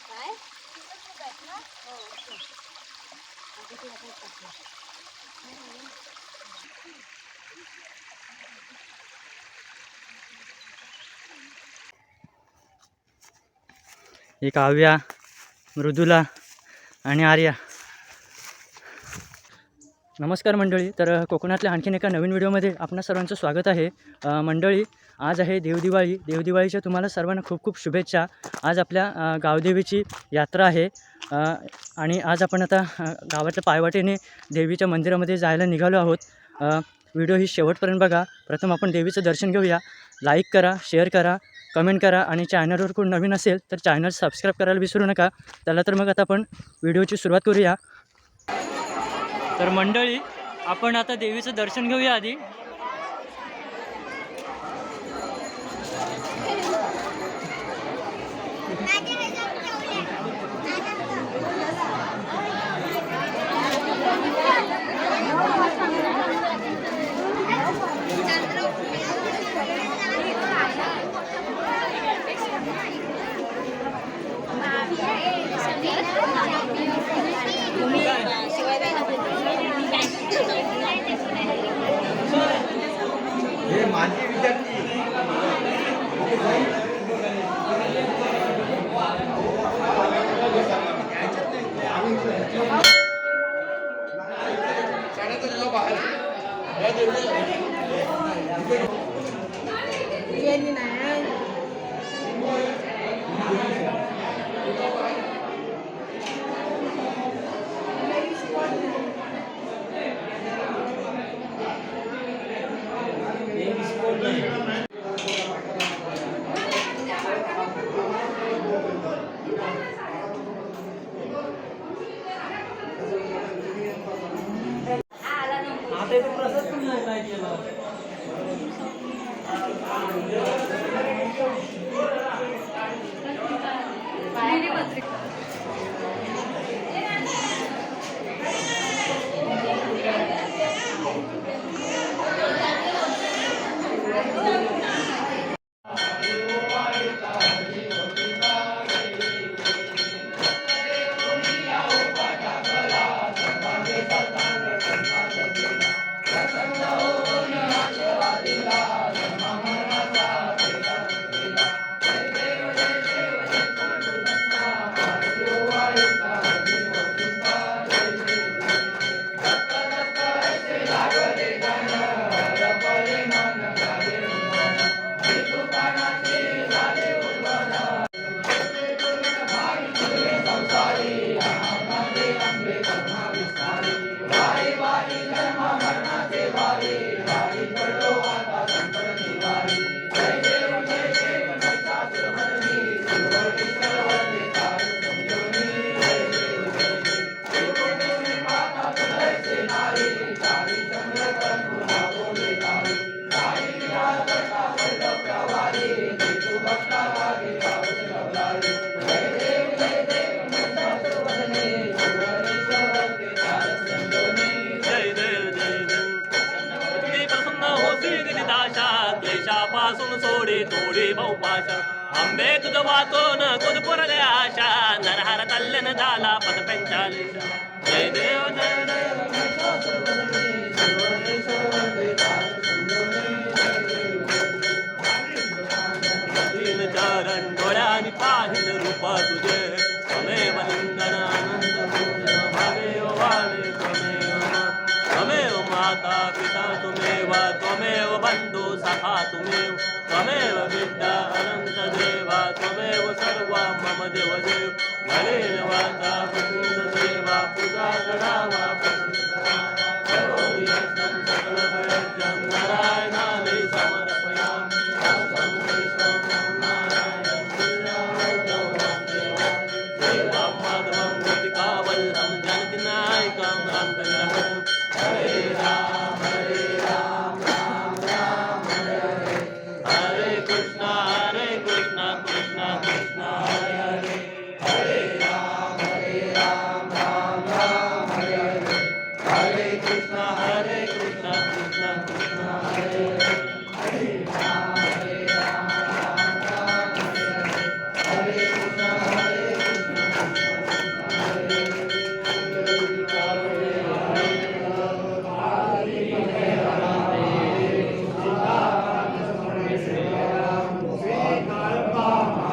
काय? हो, ही काव्या मृदुला आणि आर्या. नमस्कार मंडळी तर कोकणातल्या आणखीन एका नवीन व्हिडिओमध्ये आपणा सर्वांचं स्वागत आहे. मंडळी आज आहे देवदिवाळी. देवदिवाळीच्या तुम्हाला सर्वांना खूप खूप शुभेच्छा. आज आपल्या गावदेवीची यात्रा आहे. आणि आज आपण आता गावातल्या पायवाटेने देवीच्या मंदिरामध्ये जायला निघालो आहोत. व्हिडिओ ही शेवटपर्यंत बघा. प्रथम आपण देवीचं दर्शन घेऊया. लाईक करा शेअर करा कमेंट करा आणि चॅनलवर कोण नवीन असेल तर चॅनल सबस्क्राईब करायला विसरू नका. त्याला तर मग आता आपण व्हिडिओची सुरुवात करूया. तर मंडळी आपण आता देवीचं दर्शन घेऊया आधी. Amen. Amen. तोडे आंबे तुझ वाचून कुदपुरले आशा. नरहर तल्लन झाला पद पंचालिशा जय देव जय देव. तीन चरण डोळ्यानी पाहिल रूपा तुझे. त्वमेव लिंगन आनंद भवेव वाणे त्वमेव मा- माता पिता तुमेव त्वमेव बंधू सखा तुमेव. त्वमेव मित्र देवा त्वमेव सर्वा मम देव देव। गणेन वाचा प्रसन्न देवा पूजा करावा करोमि नारायणाने समर्पयामि माधवं कृतिकावल्लभं हरे राम हरे राम राम राम हरे हरे कृष्णा।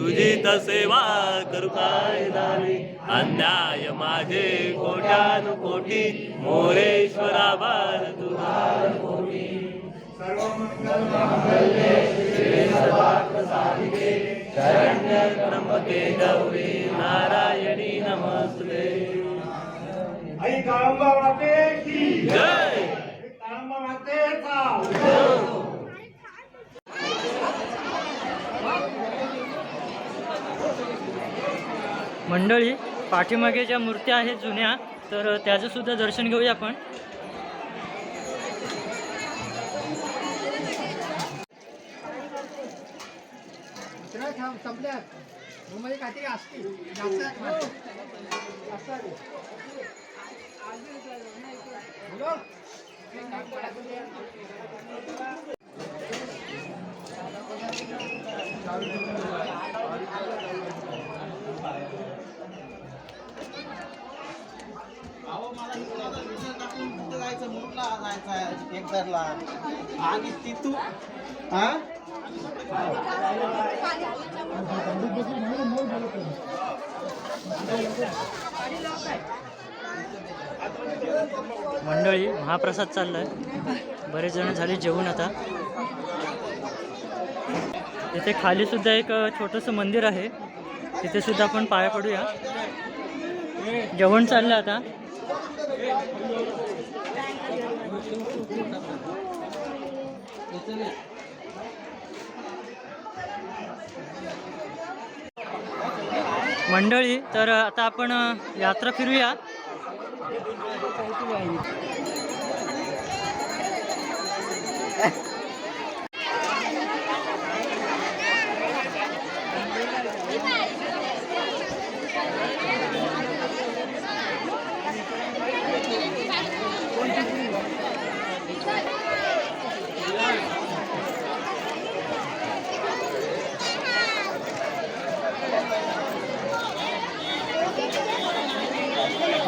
तुझी तर सेवा करू काय दानी अन्याय माझे कोट्यानु कोटी मोरेश्वरा तुझा त्र्यंबके गौरी नारायणी नमस्ते वाटे की जय! मंडळी पाठीमागे ज्या मूर्त्या आहेत जुन्या तर त्याचं सुद्धा दर्शन घेऊया आपण. संपल्या मुंबई आहे असतील आणि तिथू हा? मंडळी महाप्रसाद चाललाय. बरेच जण झाले जेवून आता. तिथे खाली सुद्धा एक छोटंसं मंदिर आहे. तिथे सुद्धा आपण पाया पडूया. जेवण चाललं आता. मंडळी तर आता आपण यात्रा फिरूया.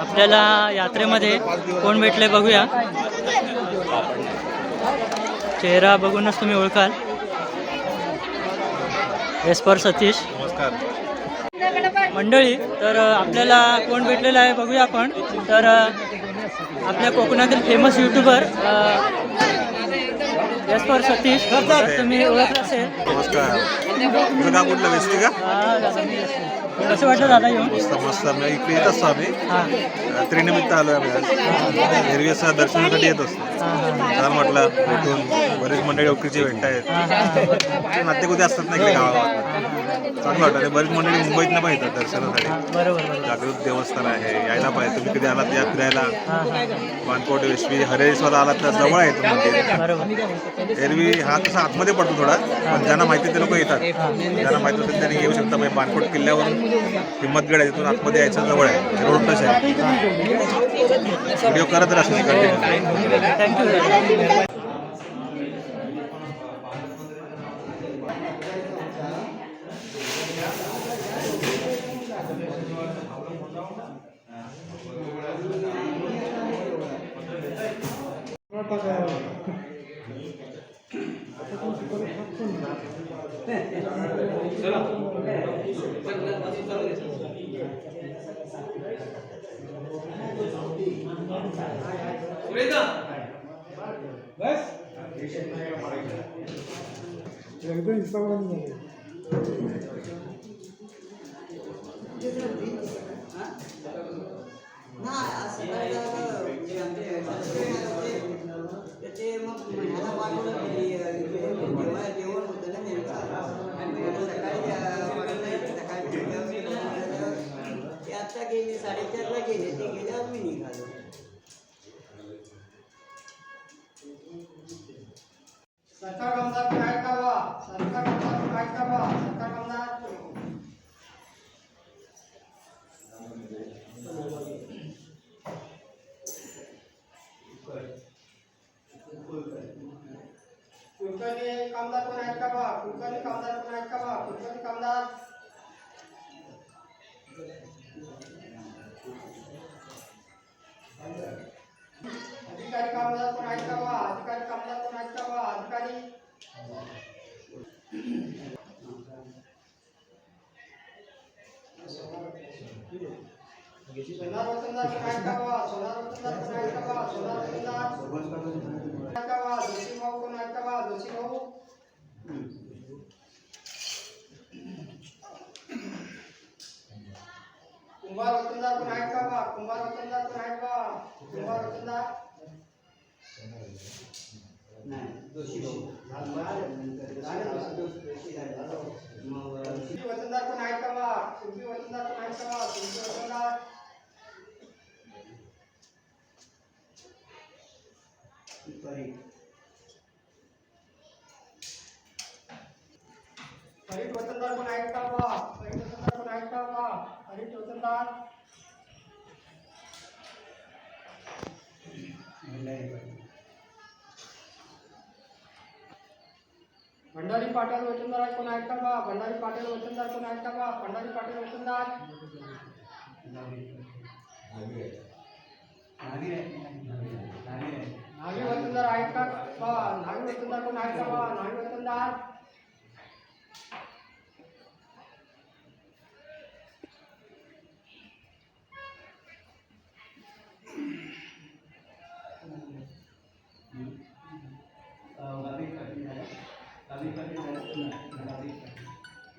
आपल्याला यात्रेमध्ये कोण भेटले बघूया. चेहरा बघूनच तुम्ही ओळखाल. एस पर सतीश मंडळी तर आपल्याला कोण भेटलेलं आहे बघूया आपण. तर आपल्या कोकणातील famous YouTuber yes for Satish. तुम्ही ओळखलं असेल. नमस्कार. कसं वाटलं दादा येऊन? मस्त मस्त. आम्ही इकडे येत असतो आम्ही. हां. त्रिनिमित्त आलो आम्ही आज. एरवीचा दर्शनासाठी येत असतो. छान म्हटलं भेटून बरेच मंडळी ओळखीची भेटतायत. हां हां. नाते कुठे असतात ना इकडे गावात चांगलं वाटतं. आणि बरीच मंडळी मुंबईतनं पण येतात दर्शनासाठी. जागृत देवस्थान आहे. यायला पाहिजे तुम्ही कधी आलात या फिरायला? वानकोट वेशवी हरेश्वरला आलात तर जवळ आहे तुम्ही मंदिर. एरवी हा तसा आतमध्ये पडतो थोडा पण ज्यांना माहिती ते लोक येतात. ज्यांना माहिती असेल त्यांनी येऊ शकता. म्हणजे बानकोट किल्ल्यावरून हिंमतगड आहे. तिथून आतमध्ये यायचं जवळ आहे. म्हणजे रोड टच आहे. व्हिडिओ करत राहतो कंटिन्यू थँक्यू ते मग ह्याला पाठवलं जेवण होतं ना त्यांचं सकाळी सकाळी ते आत्ता गेले साडेचारला गेले ते गेल्यावर मी निघालो सोनार वतनदार पण आहेत का बा कुंभार वतनदार पण आहेत का बा सोनार वतनदार आहेत का बा जोशी पण आहेत का बा जोशी भाऊ वतनदार पण आहेत का बा कुंभार वतनदार पण आहेत का कुंभार वतनदार सुरभी वतनदार पण आहेत का बा सुरभी वतनदार पण आहेत का बा सुरभी वतनदार हरित वतनदार पण आहेत का बा हरित वतनदार पण आहेत का बा हरित वतनदार भंडारी पाटील वतनदार कोण आहेत का बा भंडारी पाटील वतनदार कोण आहेत का बा भंडारी पाटील वतनदार नावी वतनदार आहेत का बा नावी वतनदार कोण आहेत का बा? नावी वतनदार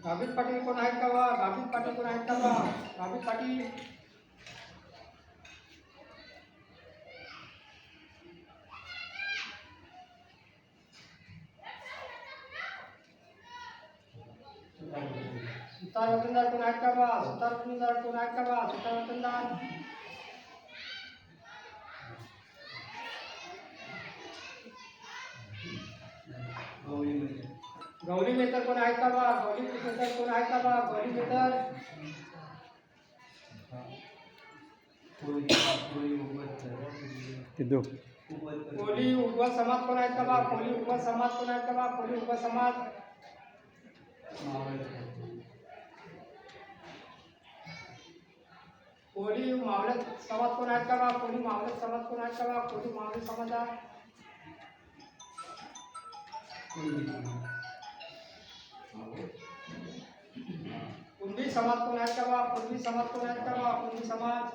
गाभित पाटील कोण आहेत का बा? गाभित पाटील कोण आहेत का बा? गाभित पाटील सुतार वतनदार कोण बा? सुतार वतनदार गौरी मेतर. कोण आहेत का बा? गौरी मेतर कोण आहेत का बा? गौरी मेतर? कोली उर्वर समाज कोण आहेत का बा? कोली समाज कोण आहेत का बा? कोली समाज. कोणी मावळत समाज कोण आहेत का बा? कोणी मावळत समाज कोण आहेत का बा? कोणी मावळत समाज कुणबी समाज कोण बा? कुणबी समाज बा? कुणबी समाज?